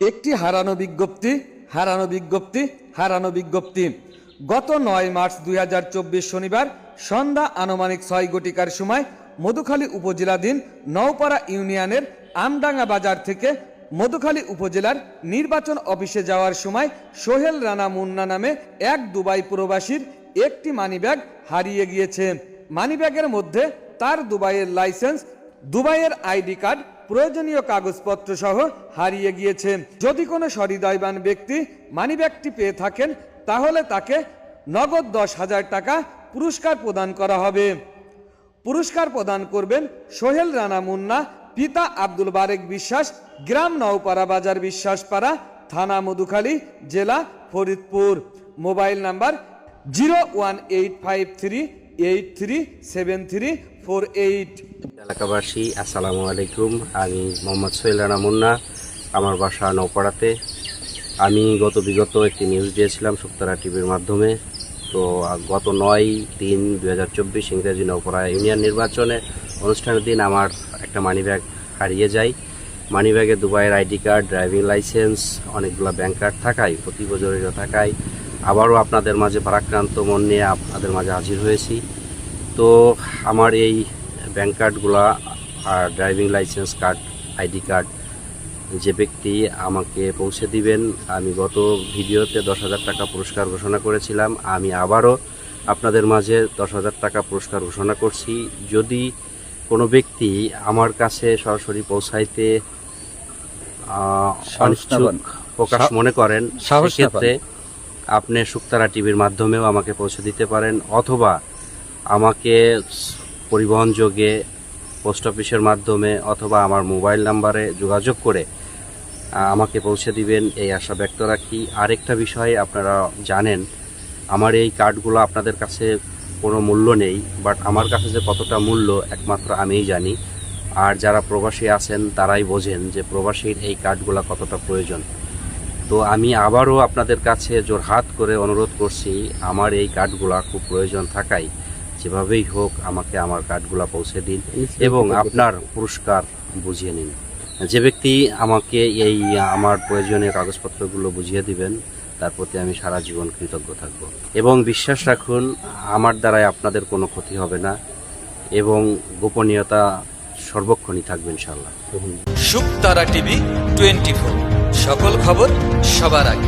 একটি হারানো বিজ্ঞপ্তি হারানো বিজ্ঞপ্তি হারানো বিজ্ঞপ্তি। গত নয় মার্চ দুই হাজার চব্বিশ শনিবার সন্ধ্যা আনুমানিক ছয় ঘটিকার সময় মধুখালী উপজেলাধীন নওপাড়া ইউনিয়নের আমডাঙ্গা বাজার থেকে মধুখালী উপজেলার নির্বাচন অফিসে যাওয়ার সময় সোহেল রানা মুন্না নামে এক দুবাই প্রবাসীর একটি মানিব্যাগ হারিয়ে গিয়েছে। মানিব্যাগের মধ্যে তার দুবাইয়ের লাইসেন্স, দুবাইয়ের আইডি কার্ড প্রয়োজনীয় কাগজপত্র সহ হারিয়ে গিয়েছে। যদি কোনো সহৃদয়বান ব্যক্তি মানিব্যাগটি পেয়ে থাকেন, তাহলে তাকে নগদ দশ হাজার টাকা পুরস্কার প্রদান করা হবে। পুরস্কার প্রদান করবেন সোহেল রানা মুন্না, পিতা আব্দুল বারেক বিশ্বাস, গ্রাম নওপাড়া বাজার বিশ্বাসপাড়া, থানা মধুখালী, জেলা Faridpur. Mobile number zero one eight five three eight three seven three four eight. এলাকাবাসী, আসসালামু আলাইকুম। আমি মোহাম্মদ সোহেল রানা মুন্না, আমার বাসা নৌপাড়াতে। আমি গত বিগত একটি নিউজ দিয়েছিলাম সুক্তারা টিভির মাধ্যমে। তো, গত নয় তিন দু হাজার চব্বিশ ইংরেজি নৌপাড়া ইউনিয়ন নির্বাচনে অনুষ্ঠানের দিন আমার একটা মানিব্যাগ হারিয়ে যায়। মানিব্যাগে দুবাইয়ের আইডি কার্ড, ড্রাইভিং লাইসেন্স, অনেকগুলো ব্যাংক কার্ড থাকায় অতীব জড়িত থাকায়। আবারও আপনাদের মাঝে ভারাক্রান্ত মন নিয়ে আপনাদের মাঝে হাজির হয়েছি। তো, আমার এই ব্যাংক কার্ডগুলা আর driving licence card ID card যে ব্যক্তি আমাকে পৌঁছে দিবেন আমি গত ভিডিওতে দশ হাজার টাকা পুরস্কার ঘোষণা করেছিলাম আমি আবারও আপনাদের মাঝে দশ হাজার টাকা পুরস্কার ঘোষণা করছি যদি কোনো ব্যক্তি আমার কাছে সরাসরি পৌঁছাইতে। প্রকাশ মনে করেন সেক্ষেত্রে আপনি শুক্তারা টিভির মাধ্যমেও আমাকে পৌঁছে দিতে পারেন অথবা আমাকে স- পরিবহন যোগে, পোস্ট অফিসের মাধ্যমে অথবা আমার মোবাইল নাম্বারে যোগাযোগ করে আমাকে পৌঁছে দিবেন, এই আশা ব্যক্ত রাখি। আরেকটা বিষয়ে আপনারা জানেন, আমার এই কার্ডগুলো আপনাদের কাছে কোনো মূল্য নেই, বাট আমার কাছে যে কতটা মূল্য একমাত্র আমিই জানি। আর যারা প্রবাসী আছেন, তারাই বোঝেন যে প্রবাসীর এই কার্ডগুলো কতটা প্রয়োজন। তো আমি আবারও আপনাদের কাছে জোরহাত করে অনুরোধ করছি, আমার এই কার্ডগুলো খুব প্রয়োজন থাকায়। যেভাবেই হোক আমাকে আমার কার্ডগুলো পৌঁছে দিন এবং আপনার পুরস্কার বুঝিয়ে নিন। যে ব্যক্তি আমাকে এই আমার প্রয়োজনীয় কাগজপত্রগুলো বুঝিয়ে দিবেন তার প্রতি আমি সারা জীবন কৃতজ্ঞ থাকব। এবং বিশ্বাস রাখুন আমার দ্বারাই আপনাদের কোনো ক্ষতি হবে না এবং গোপনীয়তা সর্বক্ষণই থাকবে ইনশাল্লাহ শুকতারা টিভি টোয়েন্টি ফোর সকল খবর সবার আগে।